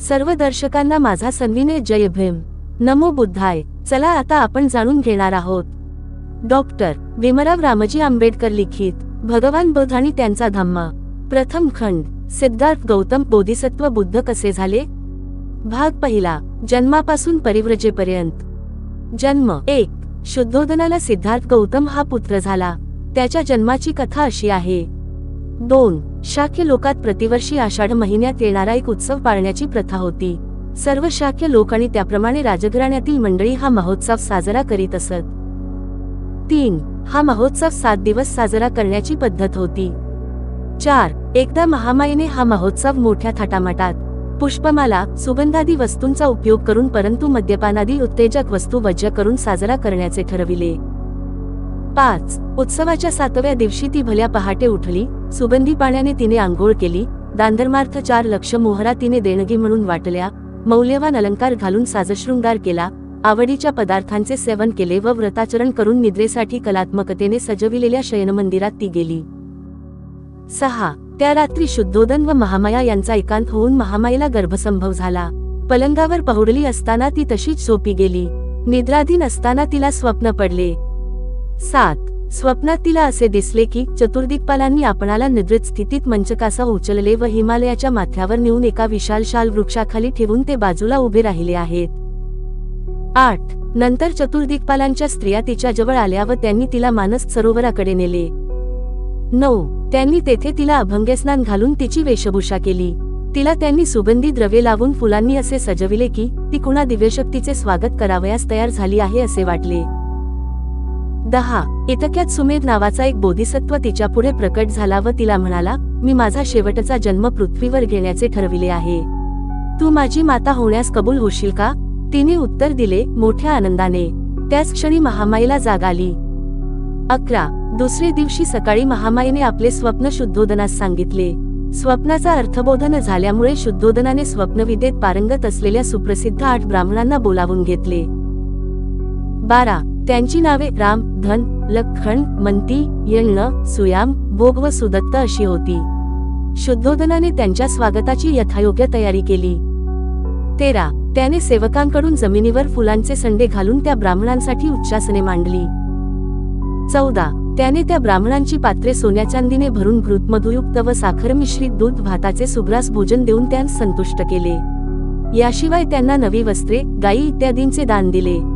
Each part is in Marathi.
सर्व दर्शकांना माझा सन्विनय जय भीम. नमो बुद्धाय. चला आता आपण जाणून घेणार आहोत. डॉक्टर भीमराव रामजी आंबेडकर लिखित भगवान बुद्ध आणि त्यांचा धम्म. प्रथम खंड सिद्धार्थ गौतम बोधिसत्व बुद्ध कसे झाले? भाग पहिला जन्मापासून परिव्रजेपर्यंत. जन्म एक शुद्धोदनाला सिद्धार्थ गौतम हा पुत्र झाला. त्याच्या जन्माची कथा अशी आहे. दोन शाक्य लोकात प्रतिवर्षी आषाढ महिन्यात येणारा एक उत्सव पाळण्याची प्रथा होती. सर्व शाक्य लोक आणि त्याप्रमाणे राजघराण्यातील मंडळी हा महोत्सव साजरा करीत असत. तीन हा महोत्सव सात दिवस साजरा करण्याची पद्धत होती. चार एकदा महामाईने हा महोत्सव मोठ्या थाटामाटात. पुष्पमाला सुगंधादी वस्तूंचा उपयोग करून परंतु मद्यपानादी उत्तेजक वस्तू वज्र करून साजरा करण्याचे ठरविले. पाच. उत्सवाच्या सातव्या दिवशी ती भल्या पहाटे उठली सुगंधी पाण्याने तिने आंघोळ केली दांधर्मार्थ चार लक्ष मोहरा तिने देणगी म्हणून वाटल्या मौल्यवान अलंकार घालून साजशृंगार केला आवडीच्या पदार्थांचे सेवन केले व व्रताचरण करून निद्रेसाठी कलात्मकतेने सजविलेल्या शयनमंदिरात ती गेली. सहा. त्या रात्री शुद्धोदन व महामाया यांचा एकांत होऊन महामाईला गर्भसंभव झाला. पलंगावर पहुडली असताना ती तशीच झोपी गेली. निद्राधीन असताना तिला स्वप्न पडले. सात. स्वप्नात तिला असे दिसले की चतुर्दिक्पालांनी आपणाला निद्रित स्थितीत मंचकासा उचलले व हिमालयाच्या माथ्यावर नेऊन एका विशाल शाल वृक्षाखाली ठेवून ते बाजूला उभे राहिले आहेत. आठ. नंतर चतुर्दिकपालांच्या स्त्रिया तिच्या जवळ आल्या व त्यांनी तिला मानस सरोवराकडे नेले. नऊ. त्यांनी तेथे तिला अभंगस्नान घालून तिची वेशभूषा केली. तिला त्यांनी सुगंधी द्रव्ये लावून फुलांनी असे सजविले की ती कुणा दिव्यशक्तीचे स्वागत करावयास तयार झाली आहे असे वाटले. दहा. इतक्यात सुमेध नावाचा एक बोधिसत्व तिच्या पुढे प्रकट झाला व तिला म्हणाला मी माझा शेवटचा जन्म पृथ्वीवर घेण्याचे ठरविले आहे. तू माझी माता होण्यास कबूल होशील का? तिने उत्तर दिले मोठ्या आनंदाने. त्याच क्षणी महामाईला जाग आली. अकरा. दुसरे दिवशी सकाळी महामाईने आपले स्वप्न शुद्धोदनास सांगितले. स्वप्नाचा अर्थबोधन झाल्यामुळे शुद्धोदनाने स्वप्नविदेत पारंगत असलेल्या सुप्रसिद्ध आठ ब्राह्मणांना बोलावून घेतले. बारा. त्यांची नावे राम धन लखन मंती येळण सुयाम भोग व सुदत्त अशी होती. शुद्धोधनाने त्यांच्या स्वागताची यथायोग्य तयारी केली. तेरा. त्याने सेवकांकडून जमिनीवर फुलांचे संडे घालून त्या ब्राह्मणांसाठी उच्चासने मांडली. चौदा. त्याने त्या ब्राह्मणांची पात्रे सोन्या चांदीने भरून घृतमधुयुक्त व साखर मिश्रित दूध भाताचे सुग्रास भोजन देऊन त्यांस संतुष्ट केले. याशिवाय त्यांना नवी वस्त्रे गायी इत्यादींचे दान दिले.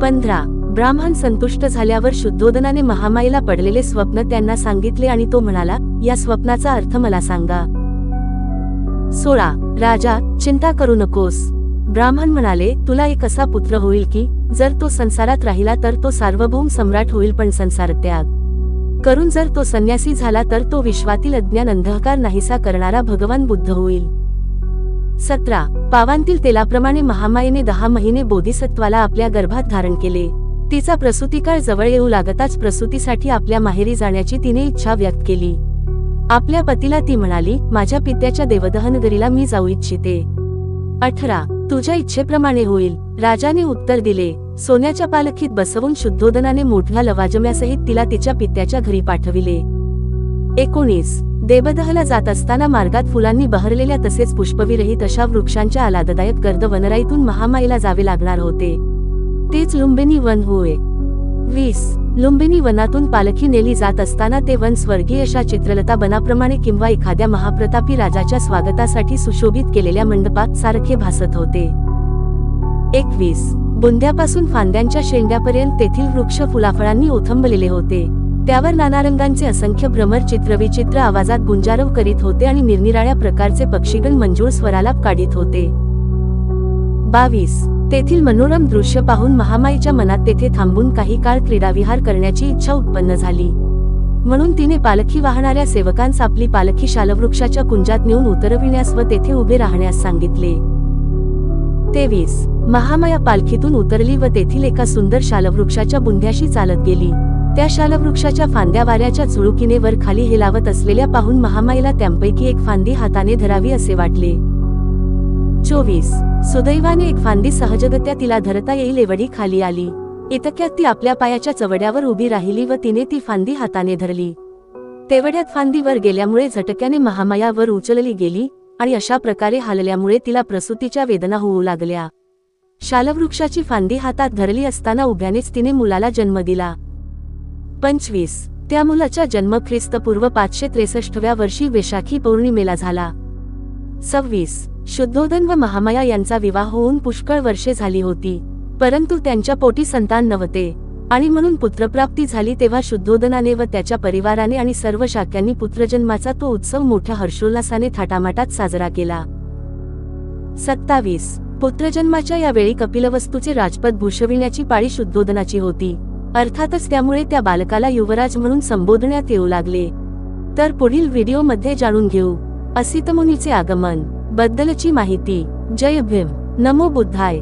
पंधरा. ब्राह्मण संतुष्ट झाल्यावर शुद्धोदनाने महामाईला पडलेले स्वप्न त्यांना सांगितले आणि तो म्हणाला या स्वप्नाचा अर्थ मला सांगा. सोळा. राजा चिंता करू नकोस. ब्राह्मण म्हणाले तुला एक असा पुत्र होईल की जर तो संसारात राहिला तर तो सार्वभौम सम्राट होईल पण संसार त्याग. करून जर तो संन्यासी झाला तर तो विश्वातील अज्ञान अंधकार नाहीसा करणारा भगवान बुद्ध होईल. सतरा. पावांतील तेलाप्रमाणे महामाईने दहा महिने बोधिसत्वाला आपल्या गर्भात धारण केले. तिचा प्रसूतिकाळ जवळ येऊ लागताच प्रसूतीसाठी आपल्या माहेरी जाण्याची तिने इच्छा व्यक्त केली. आपल्या पतीला ती म्हणाली माझ्या पित्याच्या देवदहनगरीला मी जाऊ इच्छिते. अठरा. तुझ्या इच्छेप्रमाणे होईल. राजाने उत्तर दिले सोन्याच्या पालखीत बसवून शुद्धोदनाने मोठ्या लवाजम्यासहित तिला तिच्या पित्याच्या घरी पाठविले. एकोणीस. देवदहला जात असताना मार्गात फुलांनी बहरलेल्या तसेच पुष्पविरहित अशा वृक्षांच्या आलाददायक गर्द वनराईतून महामाईला जावे लागणार होते. तेच लुंबिनी वन होय. वीस. लुंबिनी वनातून पालखी नेली जात असताना ते वन स्वर्गीय अशा चित्रलता बनाप्रमाणे किंवा एखाद्या महाप्रतापी राजाच्या स्वागतासाठी सुशोभित केलेल्या मंडपात सारखे भासत होते. एकवीस. बुंद्यापासून फांद्यांच्या शेंड्यापर्यंत तेथील वृक्ष फुलाफळांनी ओथंबलेले होते. त्यावर नाना रंगांचे असंख्य भ्रमर चित्रविचित्र आवाजात गुंजारव करीत होते आणि निरनिराळ्या प्रकारचे पक्षीगण मंजूळ स्वरालाप काढीत होते. बावीस. तेथील मनोरम दृश्य पाहून महामाईच्या मनात तेथे थांबून काही काळ क्रीडाविहार करण्याची इच्छा उत्पन्न झाली. म्हणून तिने पालखी वाहणाऱ्या सेवकांस आपली पालखी शालवृक्षाच्या कुंजात नेऊन उतरविण्यास व तेथे उभे राहण्यास सांगितले. तेवीस. महामाया पालखीतून उतरली व तेथील एका सुंदर शालवृक्षाच्या बुंध्याशी चालत गेली. त्या शालवृक्षाच्या फांद्या वाऱ्याच्या झुळुकीने वर खाली हेलावत असलेल्या पाहून महामाईला त्यांपैकी एक फांदी हाताने धरावी असे वाटले. चोवीस. सुदैवाने एक फांदी सहजगत्या तिला धरता येईल एवढी खाली आली. इतक्यात ती आपल्या पायाच्या चवड्यावर उभी राहिली व तिने ती फांदी हाताने धरली. तेवढ्यात फांदीवर गेल्यामुळे झटक्याने महामायावर उचलली गेली आणि अशा प्रकारे हालल्यामुळे तिला प्रसूतीच्या वेदना होऊ लागल्या. शालवृक्षाची फांदी हातात धरली असताना उभ्यानेच तिने मुलाला जन्म दिला. पंचवीस. त्या मुलाचा जन्म ख्रिस्तपूर्व पाचशे त्रेसष्टव्या वर्षी वैशाखी पौर्णिमेला झाला. सव्वीस. शुद्धोदन व महामाया यांचा विवाह होऊन पुष्कळ वर्षे झाली होती. परंतु त्यांच्या पोटी संतान नव्हते. आणि म्हणून पुत्रप्राप्ती झाली तेव्हा शुद्धोदनाने व त्याच्या परिवाराने आणि सर्व शाक्यांनी पुत्रजन्माचा तो उत्सव मोठ्या हर्षोल्लासाने थाटामाटात साजरा केला. सत्तावीस. पुत्रजन्माच्या या वेळी कपिलवस्तूचे राजपद भूषविण्याची पाळी शुद्धोदनाची होती. अर्थातच त्यामुळे त्या बालकाला युवराज म्हणून संबोधण्यात येऊ लागले. तर पुढील व्हिडिओमध्ये जाणून घेऊ. असितमुनीचे आगमन. बद्दलची माहिती. जय भीम. नमो बुद्धाय.